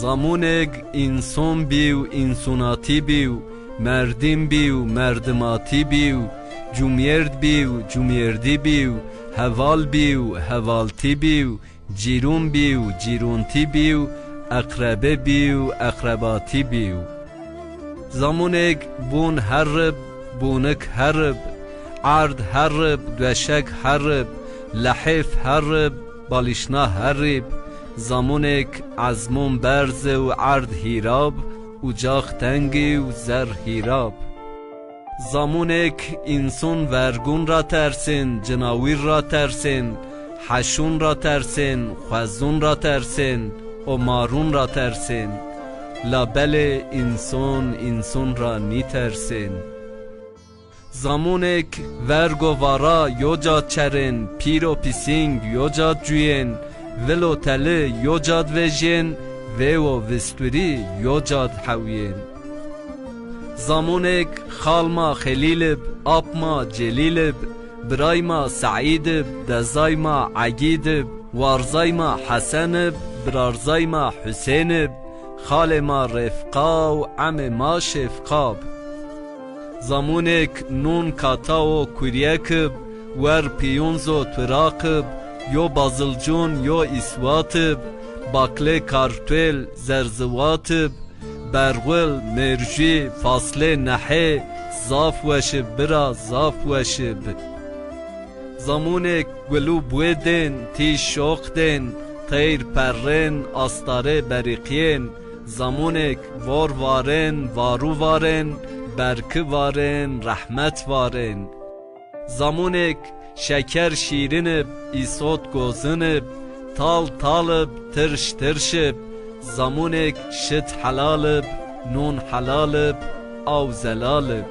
زمانگ انسان بیو انساناتی بیو مردم بیو مردماتی بیو جومیرد بیو جومیردی بیو هوال بیو هوالتی بیو جیرون بیو جیرونتی بیو اقربه بیو اقرباتی بیو. زمانگ بون هرب بونک هرب هرب دوشک هرب لحف هرب بالشنا هرب زمانک ازمون برز و عرض هیراب اجاق تنگی و زر هیراب. زمانک انسان ورگون را ترسین جناویر را ترسین حشون را ترسین خوزون را ترسین و مارون را ترسین لابل انسان انسان را نی ترسین زمانک ورگ و وارا یو جاد چرین پیر و پیسینگ یو جوین. ولو تله یو جاد وژین و و وستوری یو جاد حوین زمانک خالما خلیلب آپما جلیلب برایما سعیدب دزایما عگیدب وارزایما حسنب برارزایما حسینب خال ما رفقا و عم ما شفقاب زمانک نون کاتا و کوریکب ور پیونزو تراقب یو بازلجون یو اسواتب باکله کارتویل زرزواتب برغل مرجی فاصله نحه زاف وشب برا زاف وشب. زمانک گلو بویدن تی شوق دن تیر پرن آستاره بریقین. زمانک وار وارن وارو وارن برک وارن رحمت وارن زمانک şeker şirinip, isot gozinip, tal talip, tırş tırşip, zamunek şit halalip, nun halalip, av zelalip.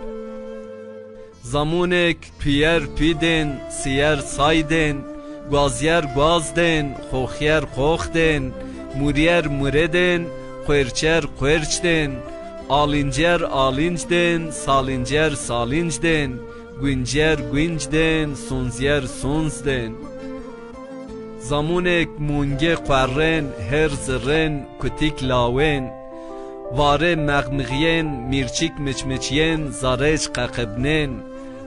Zamunek piyer piden, siyer sayden, gazyer gazden, hohyer hohden, muriyer mureden, querçer querçten, alincer alincden, salincer salincden, گوینجر گوینجدن سونزیر سونزدن زمانک مونگه قرن هر زرن کتیک لاون. واره مغمغین میرچیک مچمچین زارج ققبنن.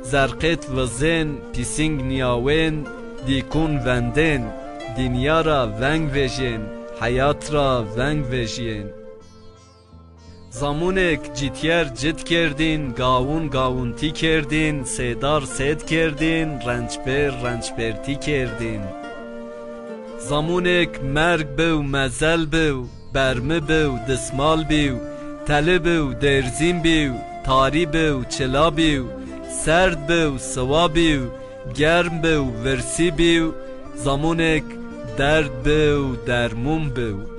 زرقت وزن پیسینگ نیاون دیکون وندن. دنیا را ونگ وژن حیات را ونگ وژین زمانک جیتیر جت کردین گاون گاونتی کردین سیدار سید کردین رنجبر رنجبرتی کردین. زمانک مرگ بو مزل بو برمه بو دسمال بیو تله بو درزین بیو تاری بو چلا بیو سرد بو سوا بیو گرم بو ورسی بیو. زمانک درد بو درمون بو.